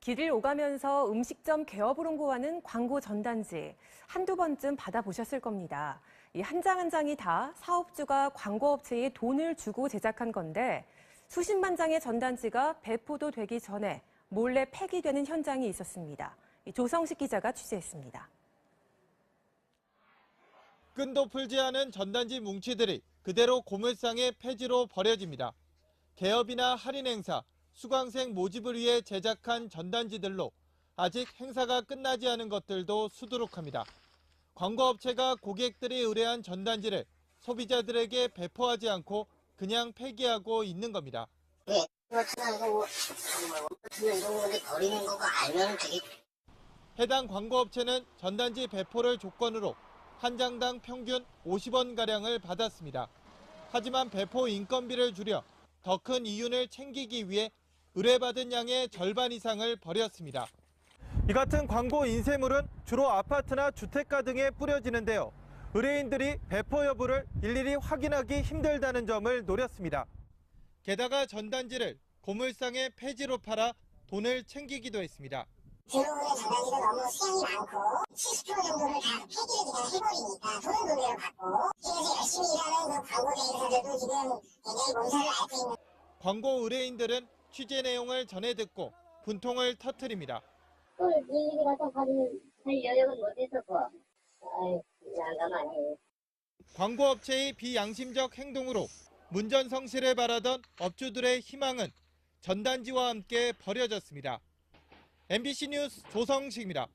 길을 오가면서 음식점 개업을 홍보하는 광고 전단지 한두 번쯤 받아보셨을 겁니다. 이 한 장 한 장이 다 사업주가 광고업체에 돈을 주고 제작한 건데 수십만 장의 전단지가 배포도 되기 전에 몰래 폐기되는 현장이 있었습니다. 이 조성식 기자가 취재했습니다. 끈도 풀지 않은 전단지 뭉치들이 그대로 고물상의 폐지로 버려집니다. 개업이나 할인 행사, 수강생 모집을 위해 제작한 전단지들로 아직 행사가 끝나지 않은 것들도 수두룩합니다. 광고업체가 고객들이 의뢰한 전단지를 소비자들에게 배포하지 않고 그냥 폐기하고 있는 겁니다. 알면 되게 해당 광고업체는 전단지 배포를 조건으로 한 장당 평균 50원가량을 받았습니다. 하지만 배포 인건비를 줄여 더 큰 이윤을 챙기기 위해 의뢰받은 양의 절반 이상을 버렸습니다. 이 같은 광고 인쇄물은 주로 아파트나 주택가 등에 뿌려지는데요. 의뢰인들이 배포 여부를 일일이 확인하기 힘들다는 점을 노렸습니다. 게다가 전단지를 고물상의 폐지로 팔아 돈을 챙기기도 했습니다. 대부분의 전단지도 너무 수량이 많고 70% 정도를 다 폐기를 그냥 해버리니까 돈은 돈대로 받고 열심히 일하는 그 광고 대행사들도 지금 굉장히 몸살을 앓고 있는 광고 의뢰인들은 취재 내용을 전해 듣고 분통을 터뜨립니다. 일일이 할 여력은 못해서 아이 난감하네. 광고 업체의 비양심적 행동으로 문전성시를 바라던 업주들의 희망은 전단지와 함께 버려졌습니다. MBC 뉴스 조성식입니다.